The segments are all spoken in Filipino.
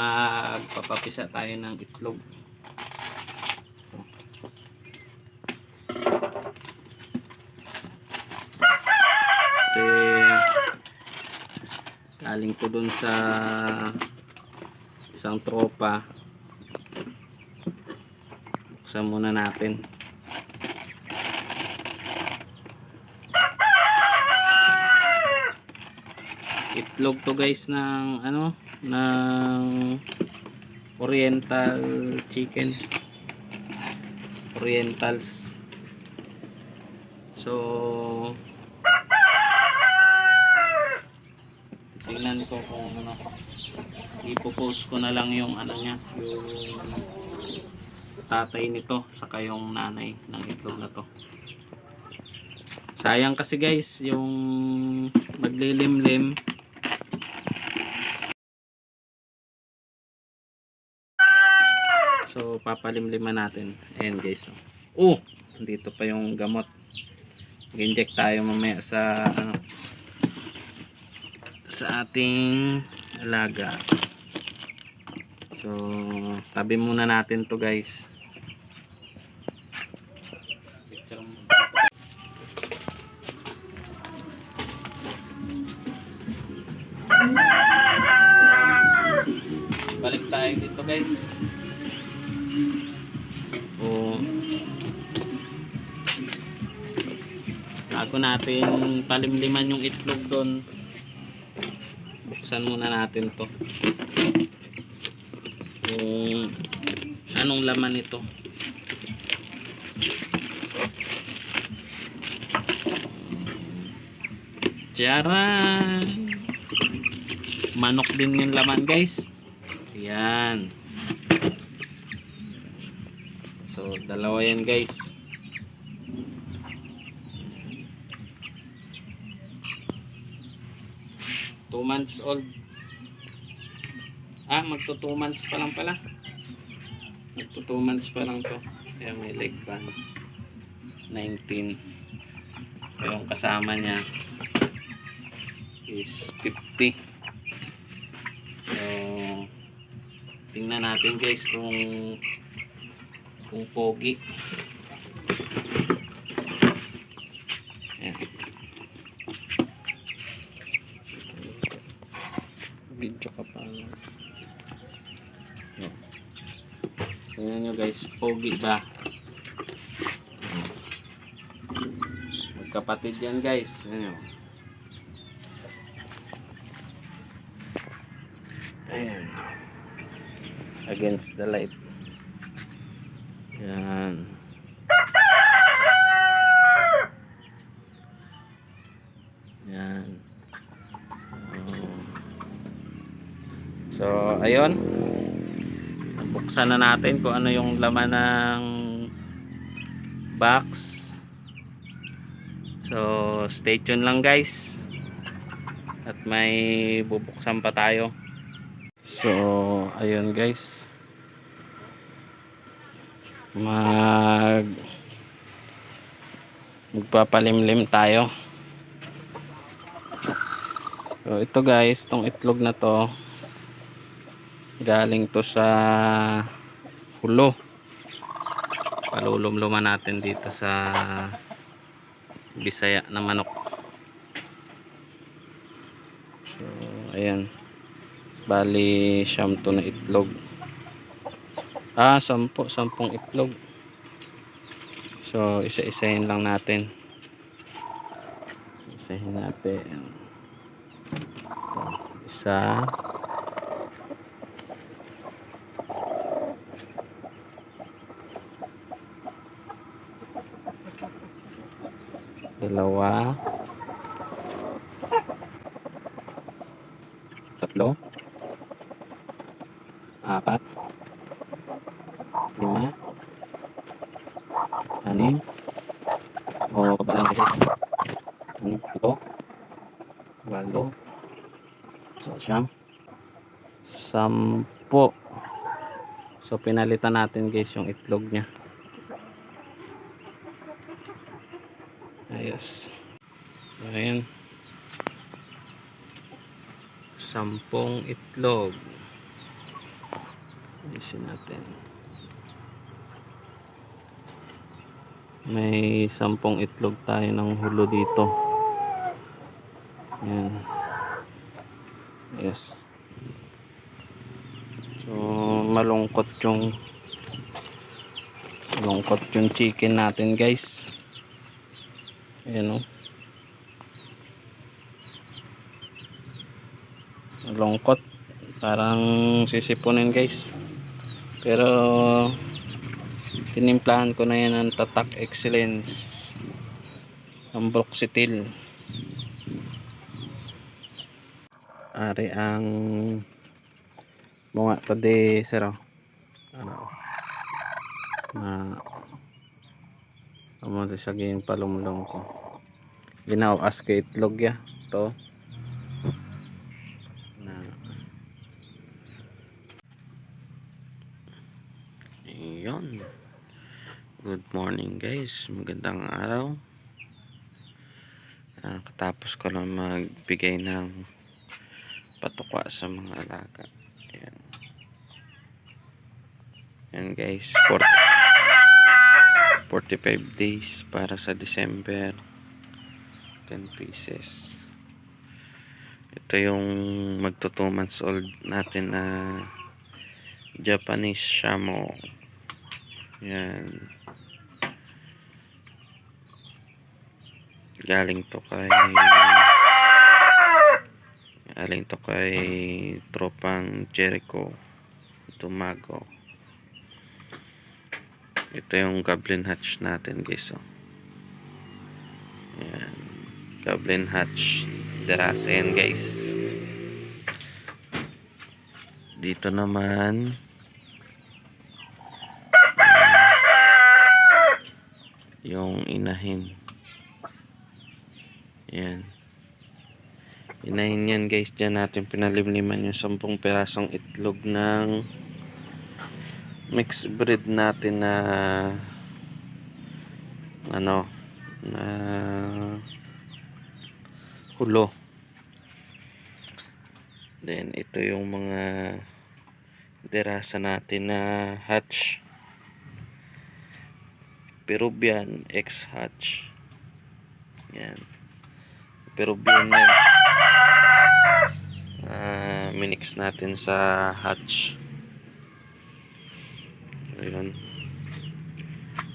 magpapapisa tayo ng itlog. Kasi galing ko dun sa isang tropa. Buksan muna natin. Itlog to guys ng ano ng oriental chicken. Orientals. So tingnan ko kung ano. Ipopost ko na lang yung ano niya yung tatay nito saka yung nanay ng itlog na to. Sayang kasi guys yung maglilimlim So, papalimliman natin. Ayan guys. Oh, dito pa yung gamot. Mag-inject tayo mamaya sa ano, sa ating alaga. So, tabi muna natin to guys. Balik tayo dito guys. Bago natin palimliman yung itlog doon buksan muna natin to kung anong laman ito Tiyaran! Manok din yung laman guys. Yan. So, dalawa yan guys. Two months old. Ah, magto 2 months pa lang pala. Magto 2 months pa lang to. Kaya may leg band. 19. Kaya yung kasama niya is 50. So, tingnan natin guys kung kung pogi. Ayan. Video ka pa. Ayan. Tingnan nyo guys, pogi ba? Magkapatid yan guys. Ayan. Ayan. Against the light. Yan. Yan. So, ayun. Buksan na natin kung ano yung laman ng box. So, stay tuned lang guys. At may bubuksan pa tayo. So, ayun guys mag magpapalimlim tayo so ito guys tong itlog na to galing to sa hulo palulumluman natin dito sa bisaya na manok so ayan bali siyam na itlog Ah, sampo, sampung itlog. So, isa-isahin lang natin. Isahin natin. Ito, isa. Dalawa. Tatlo. Apat. Lima. Anim. O kabalang guys anim. Ito walo so siyam. Sampo. So pinalitan natin guys yung itlog nya ayan sampung itlog Ayusin natin. May sampung itlog tayo ng hulo dito. Yan. Yes. So, malungkot yung malungkot yung chicken natin guys. Ayan o. Malungkot. Parang sisipunin guys. Pero tinimplahan ko na yan ng tatak excellence ang broxitil ari ang bunga tadi sir oh. ano na amo sa saging palumlong ko ginawas ka itlog ya to na Ayun. Good morning guys. Magandang araw. Ah, katapos ko lang magbigay ng patukwa sa mga alaga. Ayan. Ayan guys. 40, 45 days para sa December. 10 pieces. Ito yung magto 2 months old natin na Japanese Shamo. Yan. Galing to kay Galing to kay tropang Jericho Tumago. Ito yung Goblin Hatch natin guys. Oh. Yan. Goblin Hatch. Darasa yan guys. Dito naman yung inahin. Yan. Inahin yan guys. Diyan natin pinalimliman yung 10 pirasong itlog ng mixed breed natin na ano na hulo. Then ito yung mga derasa natin na hatch. Peruvian X hatch. Yan. Peruvian yan. Ah, minix natin sa hatch. Ayun.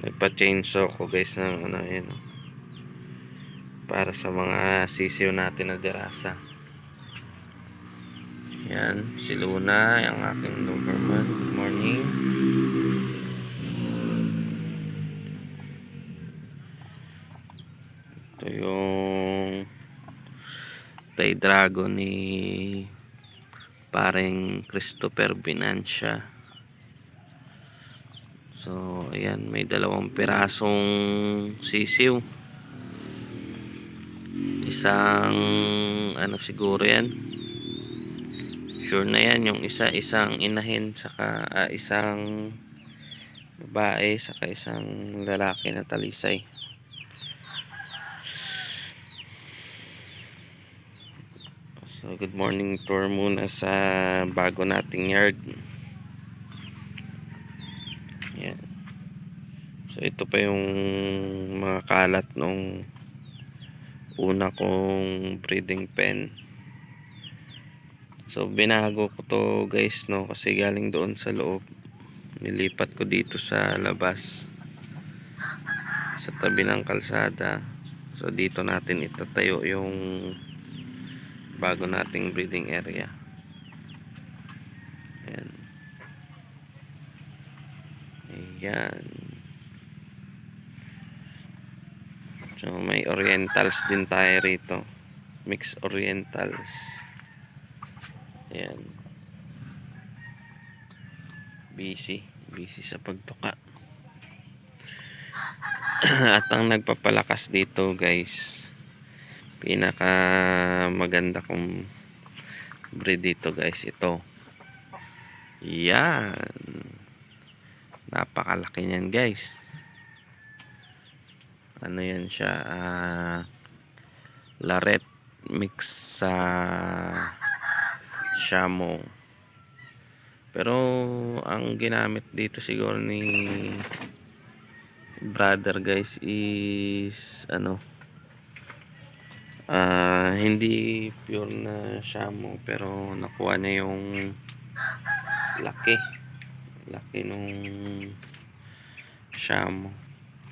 Nagpa-chainsaw ko guys ng ano yun. Para sa mga sisiw natin na derasa. Yan, si Luna, yung aking Doberman. Good morning. Ito yung Tay Dragon ni pareng Christopher Binancia. So, ayan, may dalawang pirasong sisiw. Isang, ano siguro yan, sure na yan yung isa isang inahin saka ah, isang babae saka isang lalaki na talisay so good morning tour muna sa bago nating yard yan so ito pa yung mga kalat nung una kong breeding pen So binago ko to guys no kasi galing doon sa loob. Nilipat ko dito sa labas. Sa tabi ng kalsada. So dito natin itatayo yung bago nating breeding area. Ayan. Ayan. So may orientals din tayo rito. Mix orientals. Ayan. Busy. Busy sa pagtuka. At ang nagpapalakas dito guys, pinaka maganda kong breed dito guys, ito. Yan. Napakalaki niyan guys. Ano yan siya? Ah, laret mix sa Shamo. Pero ang ginamit dito siguro ni brother guys is ano ah hindi pure na shamo pero nakuha niya yung laki. Laki nung shamo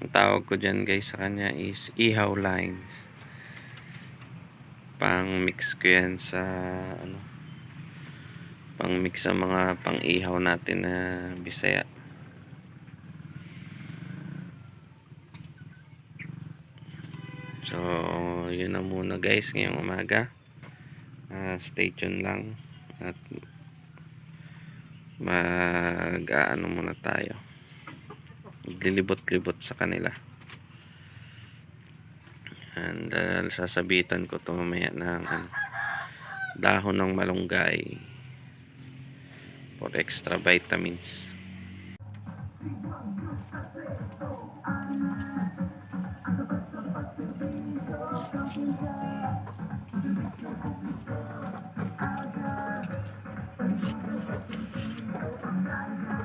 ang tawag ko dyan guys sa kanya is ihaw lines. Pang mix ko yan sa ano pang mix sa mga pang ihaw natin na bisaya so yun na muna guys ngayong umaga. Ah, stay tuned lang at mag aano muna tayo. Maglilibot-libot sa kanila. And uh, sasabitan ko to mamaya ng ano, dahon ng malunggay for extra vitamins Thank you.